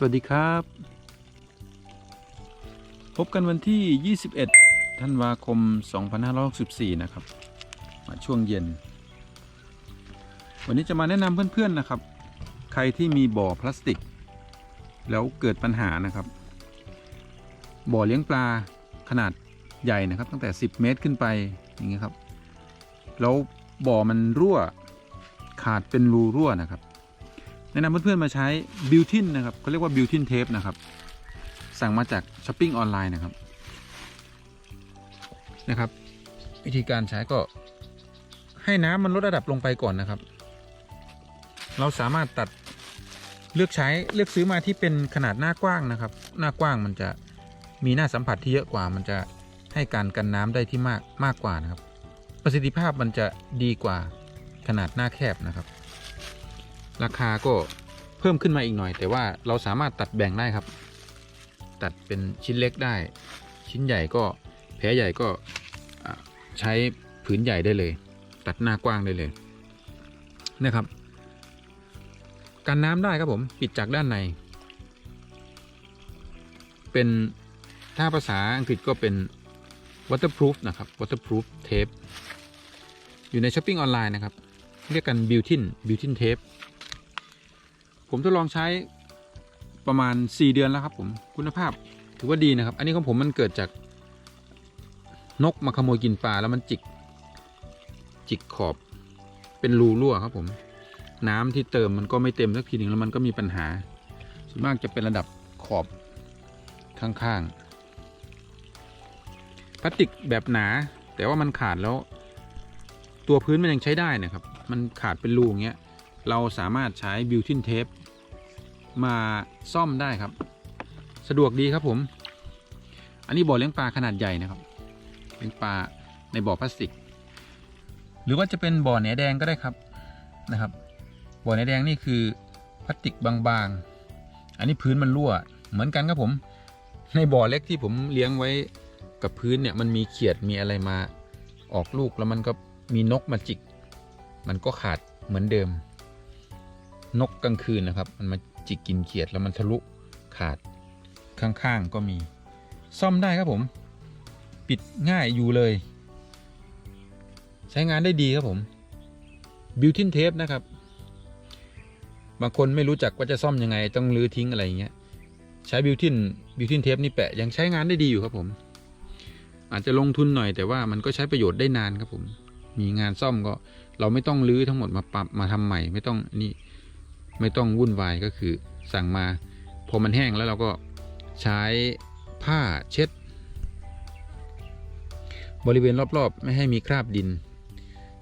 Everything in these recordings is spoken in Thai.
สวัสดีครับ พบกันวันที่ 21 ธันวาคม 2564 นะครับ มาช่วงเย็น วันนี้จะมาแนะนำเพื่อนๆนะครับ ใครที่มีบ่อพลาสติก แล้วเกิดปัญหานะครับ บ่อเลี้ยงปลาขนาดใหญ่นะครับ ตั้งแต่ 10 เมตรขึ้นไปอย่างเงี้ยครับ แล้วบ่อมันรั่วขาดเป็นรูรั่วนะครับ นะนำเพื่อนๆมาใช้บิวทินนะครับเขาเรียกว่าบิวทินเทปนะครับ สั่งมาจากช้อปปิ้งออนไลน์นะครับนะครับ วิธีการใช้ก็ให้น้ำมันลดระดับลงไปก่อนนะครับ เราสามารถตัดเลือกใช้เลือกซื้อมาที่เป็นขนาดหน้ากว้างนะครับ หน้ากว้างมันจะมีหน้าสัมผัสที่เยอะกว่า มันจะให้การกันน้ำได้ที่มากมากกว่านะครับ ประสิทธิภาพมันจะดีกว่าขนาดหน้าแคบนะครับ ราคาก็เพิ่มขึ้นมาอีกหน่อย แต่ว่าเราสามารถตัดแบ่งได้ครับ ตัดเป็นชิ้นเล็กได้ ชิ้นใหญ่ก็แผลใหญ่ก็อ่าใช้ผืนใหญ่ได้เลย ตัดหน้ากว้างได้เลยนะครับกันน้ำได้ครับผมปิดจากด้านใน เป็นถ้าภาษาอังกฤษก็เป็น waterproof นะครับ waterproof tape อยู่ในช้อปปิ้งออนไลน์นะครับ เรียกกัน built-in built-in tape ผมทดลองใช้ประมาณ 4 เดือนแล้วครับผมคุณภาพถือว่าดีนะครับ อันนี้ของผมมันเกิดจากนกมาขโมยกินปลาแล้วมันจิก จิกขอบเป็นรูรั่วครับผม น้ำที่เติมมันก็ไม่เต็มสักทีหนึ่งแล้วมันก็มีปัญหา ส่วนมากจะเป็นระดับขอบข้างๆพลาสติกแบบหนา แต่ว่ามันขาดแล้ว ตัวพื้นมันยังใช้ได้นะครับ มันขาดเป็นรูอย่างเงี้ย เราสามารถใช้บิวทินเทปมาซ่อมได้ครับ สะดวกดีครับผม อันนี้บ่อเลี้ยงปลาขนาดใหญ่นะครับเลี้ยงปลาในบ่อพลาสติก หรือว่าจะเป็นบ่อแหนแดงก็ได้ครับนะครับ บ่อแหนแดงนี่คือพลาสติกบางๆ อันนี้พื้นมันรั่ว เหมือนกันครับผม ในบ่อเล็กที่ผมเลี้ยงไว้กับพื้นเนี่ยมันมีเขียดมีอะไรมาออกลูกแล้วมันก็มีนกมาจิก มันก็ขาดเหมือนเดิม นกกลางคืนนะครับ มันมาจิกกินเขียดแล้วมันทะลุขาดข้างๆก็มี ซ่อมได้ครับผม ปิดง่ายอยู่เลย ใช้งานได้ดีครับผมบิวทินเทปนะครับ บางคนไม่รู้จักว่าจะซ่อมยังไง ต้องรื้อทิ้งอะไรอย่างเงี้ย ใช้บิวทินบิวทินเทปนี่แปะยังใช้งานได้ดีอยู่ครับผม อาจจะลงทุนหน่อยแต่ว่ามันก็ใช้ประโยชน์ได้นานครับผม มีงานซ่อมก็เราไม่ต้องรื้อทั้งหมดมาปรับมาทำใหม่ ไม่ต้องนี่ ไม่ต้องวุ่นวายก็คือสั่งมา พอมันแห้งแล้วเราก็ใช้ผ้าเช็ด บริเวณรอบๆ ไม่ให้มีคราบดิน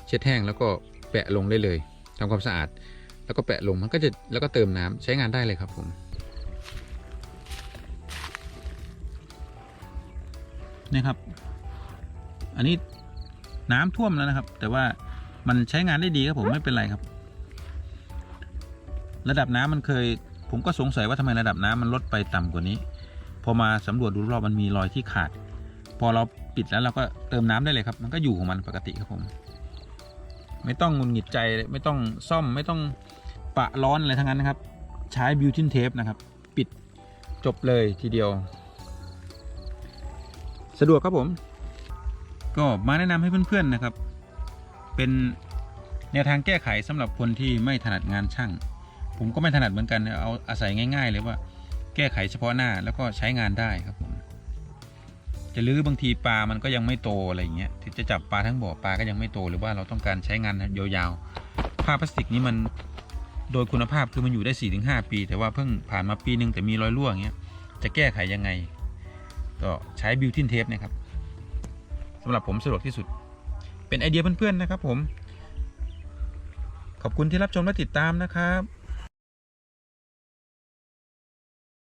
เช็ดแห้งแล้วก็แปะลงได้เลยทำความสะอาด แล้วก็แปะลงมันก็จะแล้วก็เติมน้ำใช้งานได้เลยครับผมนี่ครับ อันนี้น้ำท่วมแล้วนะครับ แต่ว่ามันใช้งานได้ดีครับผมไม่เป็นไรครับ ระดับน้ำมันเคย ผมก็สงสัยว่าทำไมระดับน้ำมันลดไปต่ำกว่านี้ พอมาสำรวจดูรอบมันมีรอยที่ขาด พอเราปิดแล้วเราก็เติมน้ำได้เลยครับ มันก็อยู่ของมันปกติครับผม ไม่ต้องงุนหงิดใจไม่ต้องซ่อมไม่ต้องปะร้อนอะไรทั้งนั้นนะครับ ใช้บิวทินเทปนะครับ ปิดจบเลยทีเดียว สะดวกครับผม ก็มาแนะนำให้เพื่อนๆนะครับ เป็นแนวทางแก้ไขสำหรับคนที่ไม่ถนัดงานช่าง ผมก็ไม่ถนัดเหมือนกันเอาอาศัยง่ายๆเลยว่าแก้ไขเฉพาะหน้าแล้วก็ใช้งานได้ครับผมจะลื้อบางทีปลามันก็ยังไม่โตอะไรอย่างเงี้ยที่จะจับปลาทั้งบ่อปลาก็ยังไม่โตหรือว่าเราต้องการใช้งานยาวๆผ้าพลาสติกนี้มันโดยคุณภาพคือมันอยู่ได้4-5ปี แต่ว่าเพิ่งผ่านมาปีหนึ่งแต่มีรอยรั่วอย่างเงี้ยจะแก้ไขยังไง ก็ใช้บิวทินเทปนะครับสำหรับผมสะดวกที่สุด เป็นไอเดียเพื่อนๆนะครับผม ขอบคุณที่รับชมและติดตามนะครับ